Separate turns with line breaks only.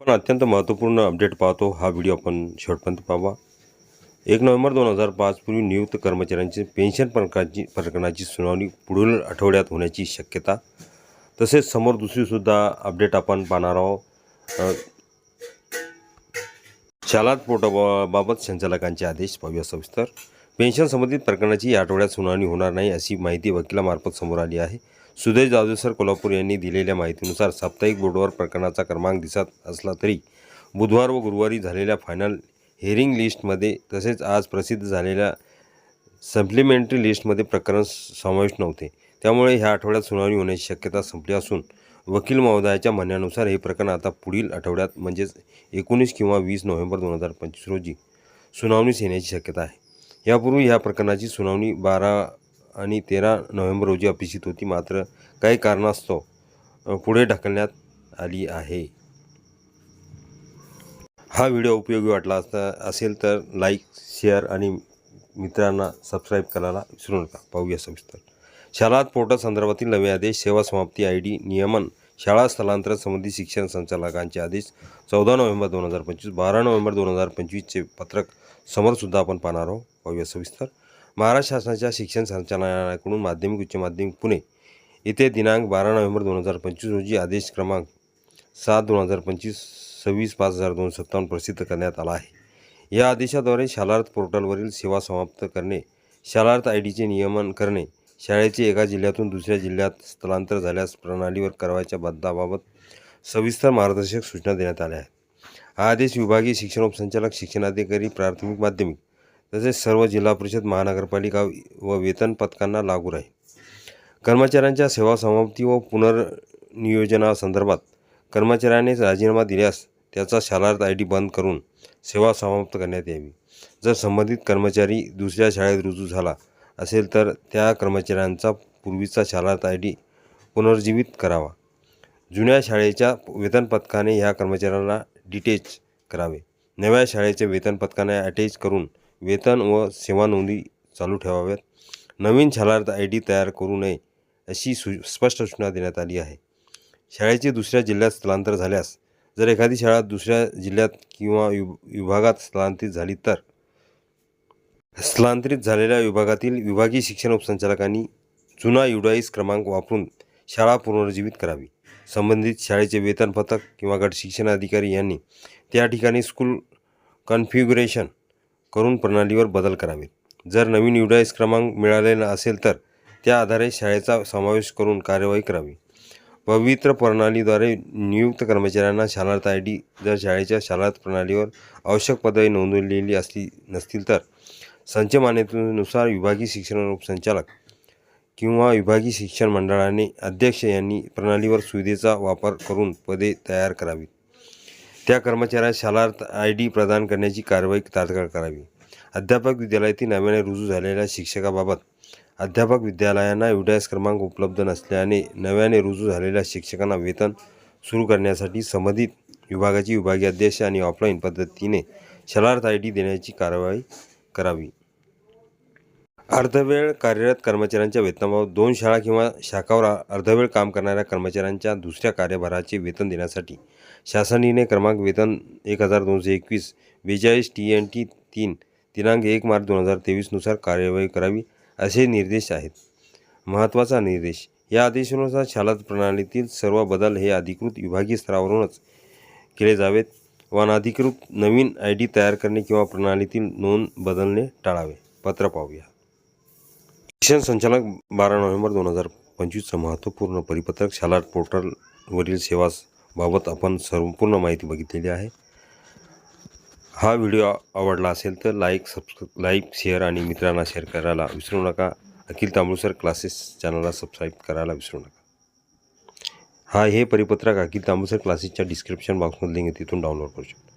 पण अत्यंत महत्त्वपूर्ण अपडेट पाहतो. हा व्हिडिओ आपण शेवटपर्यंत पाहावा. एक नोव्हेंबर दोन हजार पाच पूर्वी नियुक्त कर्मचाऱ्यांची पेन्शन प्रकारची प्रकरणाची सुनावणी पुढील आठवड्यात होण्याची शक्यता. तसेच समोर दुसरीसुद्धा अपडेट आपण पाहणार आहोत. अ, पोटाबाबत संचालकांचे आदेश पाहूया सविस्तर. पेन्शन संबंधित प्रकरणाची या आठवड्यात सुनावणी होणार नाही अशी माहिती वकिलामार्फत समोर आली आहे. सुदेश जावदेसर कोल्हापूर यांनी दिलेल्या माहितीनुसार साप्ताहिक बोर्डवर प्रकरणाचा क्रमांक दिसत असला तरी बुधवार व गुरुवारी झालेल्या फायनल हेअरिंग लिस्टमध्ये तसेच आज प्रसिद्ध झालेल्या सप्लिमेंटरी लिस्टमध्ये प्रकरण समाविष्ट नव्हते. त्यामुळे ह्या आठवड्यात सुनावणी होण्याची शक्यता संपली असून वकील महोदयाच्या म्हणण्यानुसार हे प्रकरण आता पुढील आठवड्यात म्हणजेच एकोणीस किंवा वीस नोव्हेंबर दोन हजार पंचवीस रोजी सुनावणीस येण्याची शक्यता आहे. यापूर्वी ह्या प्रकरणाची सुनावणी बारा आणि तेरा नोव्हेंबर रोजी अपेक्षित होती. मात्र काही कारणास्तव पुढे ढकलण्यात आली आहे. हा व्हिडिओ उपयोगी वाटला असता असेल तर लाईक शेअर आणि मित्रांना सबस्क्राईब करायला विसरू नका. पाहूया सविस्तर. शालाद पोर्टल संदर्भातील नवे आदेश सेवा समाप्ती आय डी नियमन शाळा स्थलांतर संबंधी शिक्षण संचालकांचे आदेश चौदा नोव्हेंबर दोन हजार पंचवीस बारा नोव्हेंबर दोन हजार पंचवीसचे पत्रक समोरसुद्धा आपण पाहणार आहोत. पाहूया सविस्तर. महाराष्ट्र शासनाच्या शिक्षण संचालनालयाकडून माध्यमिक उच्च माध्यमिक पुणे येथे दिनांक बारा नोव्हेंबर दोन हजार पंचवीस रोजी आदेश क्रमांक सात दोन हजार पंचवीस सव्वीस पाच हजार दोन सत्तावन्न प्रसिद्ध करण्यात आला आहे. या आदेशाद्वारे शालार्थ पोर्टलवरील सेवा समाप्त करणे शालार्थ आय डीचे नियमन करणे शाळेचे एका जिल्ह्यातून दुसऱ्या जिल्ह्यात स्थलांतर झाल्यास प्रणालीवर करावयाच्या बदलाबाबत सविस्तर मार्गदर्शक सूचना देण्यात आल्या आहेत. हा आदेश विभागीय शिक्षण उपसंचालक शिक्षणाधिकारी प्राथमिक माध्यमिक तसेच सर्व जिल्हा परिषद महानगरपालिका व वेतन पथकांना लागू राहील. कर्मचाऱ्यांच्या सेवा समाप्ती व पुनर्नियोजनासंदर्भात कर्मचाऱ्याने राजीनामा दिल्यास त्याचा शालार्थ आय डी बंद करून सेवा समाप्त करण्यात यावी. जर संबंधित कर्मचारी दुसऱ्या शाळेत रुजू झाला असेल तर त्या कर्मचाऱ्यांचा पूर्वीचा शालार्थ आय डी पुनर्जीवित करावा. जुन्या शाळेच्या वेतन पथकाने ह्या कर्मचाऱ्याला डिटेच करावे. नव्या शाळेच्या वेतन पथकाने अटॅच करून वेतन व सेवा नोंदी चालू ठेवाव्यात. नवीन शालार्थ आय डी तयार करू नये अशी सु स्पष्ट सूचना देण्यात आली आहे. शाळेचे दुसऱ्या जिल्ह्यात स्थलांतर झाल्यास जर एखादी शाळा दुसऱ्या जिल्ह्यात किंवा विभागात स्थलांतरित झाली तर स्थलांतरित झालेल्या विभागातील विभागीय शिक्षण उपसंचालकांनी जुना युडाईस क्रमांक वापरून शाळा पुनर्जीवित करावी. संबंधित शाळेचे वेतन पथक किंवा गट शिक्षण अधिकारी यांनी त्या ठिकाणी स्कूल कन्फिग्युरेशन करून प्रणालीवर बदल करावेत. जर नवीन युडाईस क्रमांक मिळालेला असेल तर त्या आधारे शाळेचा समावेश करून कार्यवाही करावी. पवित्र प्रणालीद्वारे नियुक्त कर्मचाऱ्यांना शालार्थ आय डी जर शाळेच्या शालार्थ प्रणालीवर आवश्यक पदवी नोंदवलेली असली नसतील तर संच मान्यतेनुसार विभागीय शिक्षण उपसंचालक किंवा विभागीय शिक्षण मंडळाने अध्यक्ष यांनी प्रणालीवर सुविधेचा वापर करून पदे तयार करावीत. त्या कर्मचाऱ्यास शालार्थ आय डी प्रदान करण्याची कारवाई तात्काळ करावी. अध्यापक विद्यालयातील नव्याने रुजू झालेल्या शिक्षकाबाबत अध्यापक विद्यालयांना युडायस क्रमांक उपलब्ध नसल्याने नव्याने रुजू झालेल्या शिक्षकांना वेतन सुरू करण्यासाठी संबंधित विभागाची विभागीय अध्यक्ष आणि ऑफलाईन पद्धतीने शालार्थ आय डी देण्याची कारवाई करावी. अर्धवेळ कार्यरत कर्मचाऱ्यांच्या वेतनाबाबत दोन शाळा किंवा शाखावर अर्धवेळ काम करणाऱ्या कर्मचाऱ्यांच्या दुसऱ्या कार्यभाराचे वेतन देण्यासाठी शासनाने क्रमांक वेतन एक हजार दोनशे एकवीस बेचाळीस टी एन टी तीन दिनांक एक मार्च दोन हजार तेवीसनुसार कार्यवाही करावी असे निर्देश आहेत. महत्त्वाचा निर्देश या आदेशानुसार शाला प्रणालीतील सर्व बदल हे अधिकृत विभागीय स्तरावरूनच केले जावेत व अनधिकृत नवीन आय डी तयार करणे किंवा प्रणालीतील नोंद बदलणे टाळावे. पत्र पाहूया. शिक्षण संचालक बारा नोव्हेंबर दोन हजार पंचवीसचं महत्त्वपूर्ण परिपत्रक शालाट पोर्टलवरील सेवाबाबत आपण संपूर्ण माहिती बघितलेली आहे. हा व्हिडिओ आवडला असेल तर लाईक सबस्क्राईब लाईक शेअर आणि मित्रांना शेअर करायला विसरू नका. अखिल तांबुळसर क्लासेस चॅनलला सबस्क्राईब करायला विसरू नका. हा हे परिपत्रक अखिल तांबुळसर क्लासेसच्या डिस्क्रिप्शन बॉक्समध्ये लिंक तिथून डाउनलोड करू शकता.